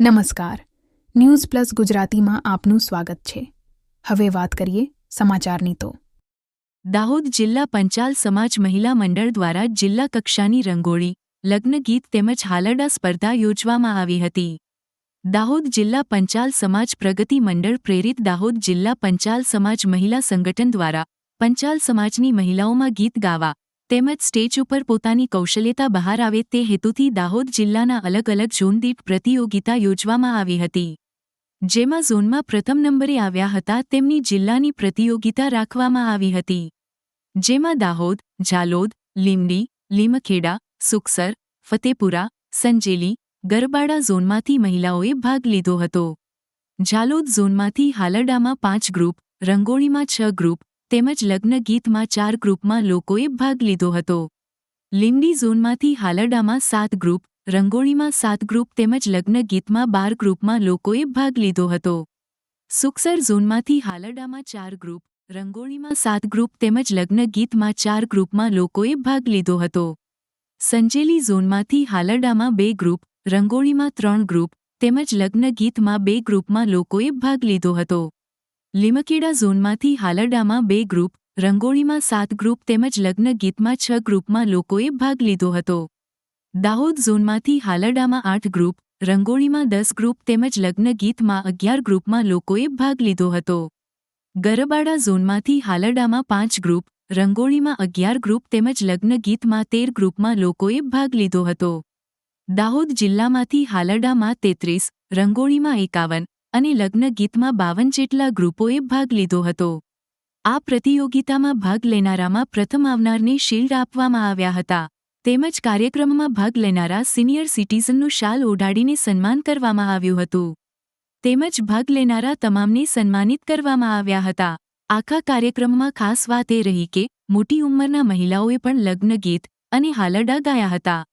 નમસ્કાર. News plus ગુજરાતીમાં આપનું સ્વાગત છે. હવે વાત કરીએ સમાચારની તો. દાહોદ જિલ્લા પંચાલ સમાજ મહિલા મંડળ દ્વારા જિલ્લા કક્ષાની રંગોળી, લગ્ન ગીત તેમજ હાલરડા સ્પર્ધા યોજવામાં આવી હતી. દાહોદ જિલ્લા પંચાલ સમાજ પ્રગતિ મંડળ પ્રેરિત દાહોદ જિલ્લા પંચાલ સમાજ મહિલા સંગઠન દ્વારા પંચાલ સમાજની મહિલાઓમાં ગીત ગાવા તેમજ સ્ટેજ ઉપર પોતાની કૌશલ્યતા બહાર આવે તે હેતુથી દાહોદ જિલ્લાના અલગ અલગ ઝોનદીઠ પ્રતિયોગિતા યોજવામાં આવી હતી. જેમાં ઝોનમાં પ્રથમ નંબરે આવ્યા હતા તેમની જિલ્લાની પ્રતિયોગિતા રાખવામાં આવી હતી. જેમાં દાહોદ, ઝાલોદ લીમડી લીમખેડા, સુખસર, ફતેપુરા, સંજેલી, ગરબાડા ઝોનમાંથી મહિલાઓએ ભાગ લીધો હતો. ઝાલોદ ઝોનમાંથી હાલરડામાં પાંચ ગ્રુપ, રંગોળીમાં છ ગ્રુપ તેમજ લગ્ન ગીતમાં ચાર ગ્રુપમાં લોકોએ ભાગ લીધો હતો. લિંડી ઝોનમાંથી હાલરડામાં સાત ગ્રુપ, રંગોળીમાં સાત ગ્રુપ તેમજ લગ્ન ગીતમાં બાર ગ્રુપમાં લોકોએ ભાગ લીધો હતો. સુખસર ઝોનમાંથી હાલરડામાં ચાર ગ્રુપ, રંગોળીમાં સાત ગ્રુપ તેમજ લગ્ન ગીતમાં ચાર ગ્રુપમાં લોકોએ ભાગ લીધો હતો. સંજેલી ઝોનમાંથી હાલરડામાં બે ગ્રુપ, રંગોળીમાં ત્રણ ગ્રુપ, તેમજ લગ્ન ગીતમાં બે ગ્રુપમાં લોકોએ ભાગ લીધો હતો. લીમકેડા ઝોનમાંથી હાલરડામાં બે ગ્રુપ, રંગોળીમાં સાત ગ્રુપ તેમજ લગ્ન ગીતમાં છ ગ્રુપમાં લોકોએ ભાગ લીધો હતો. દાહોદ ઝોનમાંથી હાલરડામાં આઠ ગ્રુપ, રંગોળીમાં દસ ગ્રુપ તેમજ લગ્ન ગીતમાં અગિયાર ગ્રુપમાં લોકોએ ભાગ લીધો હતો. ગરબાડા ઝોનમાંથી હાલરડામાં પાંચ ગ્રુપ, રંગોળીમાં અગિયાર ગ્રુપ તેમજ લગ્ન ગીતમાં તેર ગ્રુપમાં લોકોએ ભાગ લીધો હતો. દાહોદ જિલ્લામાંથી હાલરડામાં તેત્રીસ, રંગોળીમાં એકાવન અને લગ્ન ગીતમાં બાવન જેટલા ગ્રુપોએ ભાગ લીધો હતો. આ પ્રતિયોગિતામાં ભાગ લેનારામાં પ્રથમ આવનારને શિલ્ડ આપવામાં આવ્યા હતા. તેમજ કાર્યક્રમમાં ભાગ લેનારા સિનિયર સિટીઝનનું શાલ ઓઢાડીને સન્માન કરવામાં આવ્યું હતું. તેમજ ભાગ લેનારા તમામને સન્માનિત કરવામાં આવ્યા હતા. આખા કાર્યક્રમમાં ખાસ વાત એ રહી કે, મોટી ઉંમરના મહિલાઓએ પણ લગ્ન ગીત અને હાલરડા ગાયા હતા.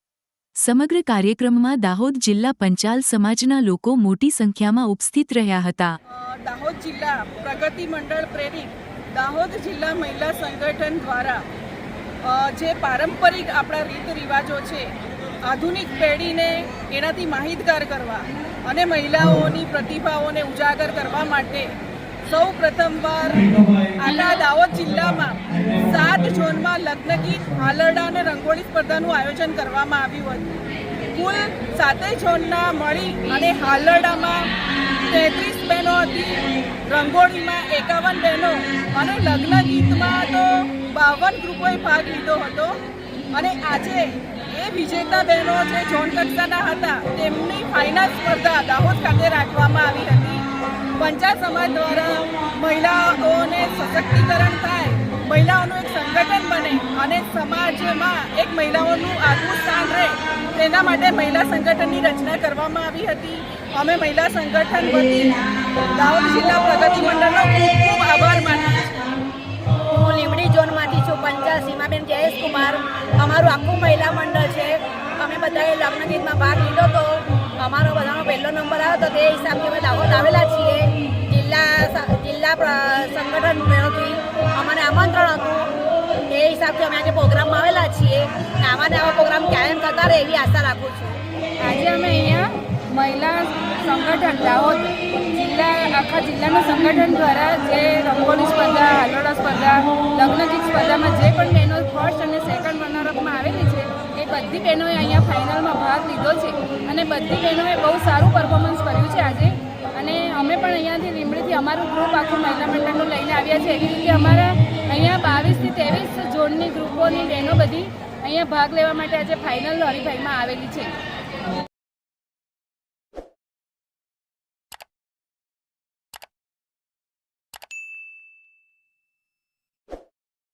સમગ્ર કાર્યક્રમમાં દાહોદ જિલ્લા પંચાલ સમાજના લોકો મોટી સંખ્યામાં ઉપસ્થિત રહ્યા હતા. દાહોદ જિલ્લા પ્રગતિ મંડળ પ્રેરિત દાહોદ જિલ્લા મહિલા સંગઠન દ્વારા જે પારંપરિક આપણા રીત રિવાજો છે, આધુનિક પેઢીને એનાથી માહિતગાર કરવા અને મહિલાઓની પ્રતિભાઓને ઉજાગર કરવા માટે સૌ પ્રથમવાર આખા દાહોદ ઝોનમાં લગ્નગીત હાલરડા અને રંગોળી સ્પર્ધાનું આયોજન કરવામાં આવ્યું હતું. કુલ સાતેય ઝોનના મળી અને હાલરડામાં તેત્રીસ બહેનો હતી, રંગોળીમાં એકાવન બહેનો અને લગ્ન ગીતમાં તો બાવન ગ્રુપોએ ભાગ લીધો હતો. અને આજે એ વિજેતા બહેનો જે ઝોન કક્ષાના હતા, તેમની ફાઇનલ સ્પર્ધા દાહોદ ખાતે રાખવામાં આવી હતી. પંચાયત સમાજ દ્વારા મહિલાઓને સશક્તિકરણ થાય મહિલાઓનું એક સંગઠન બને અને સમાજમાં એક મહિલાઓનું આગવું સ્થાન રહે, તેના માટે મહિલા સંગઠનની રચના કરવામાં આવી હતી. અમે મહિલા સંગઠન વતી દાહોદ જિલ્લા પ્રગતિ મંડળનો ખૂબ ખૂબ આભાર માનીએ હું લીમડી ઝોનમાંથી છું, પંચાલ સીમાબેન કુમાર અમારું આખું મહિલા મંડળ છે. અમે બધાએ લગ્નગીતમાં ભાગ લીધો હતો અમારો બધાનો પહેલો નંબર આવ્યો તો તે હિસાબથી અમે દાહોદ આવેલા છીએ. જિલ્લા જિલ્લા સંગઠન આમંત્રણ હતું. એ હિસાબથી અમે આજે પ્રોગ્રામમાં આવેલા છીએ. આવા ને આવા પ્રોગ્રામ કાયમ થતા રહે એવી આશા રાખું છું. આજે અમે અહીંયા મહિલા સંગઠન, દાહોદ જિલ્લા, આખા જિલ્લાના સંગઠન દ્વારા જે રંગોળી સ્પર્ધા, હાલોડા સ્પર્ધા લગ્નજીત સ્પર્ધામાં જે પણ બહેનો ફર્સ્ટ અને સેકન્ડ રનરઅપમાં આવેલી છે, એ બધી બહેનોએ અહીંયા ફાઇનલમાં ભાગ લીધો છે. અને બધી બહેનોએ બહુ સારું પરફોર્મન્સ કર્યું છે આજે. અને અમે પણ અહીંયાથી લીમડીથી અમારું ગ્રુપ આખું મહિલા મંડળનું લઈને આવ્યા છે એવી રીતે અમારા ત્રેવીસ બહેનો બધી અહીંયા ભાગ લેવા માટે આજે ફાઇનલ હરીફાઈમાં આવેલી છે.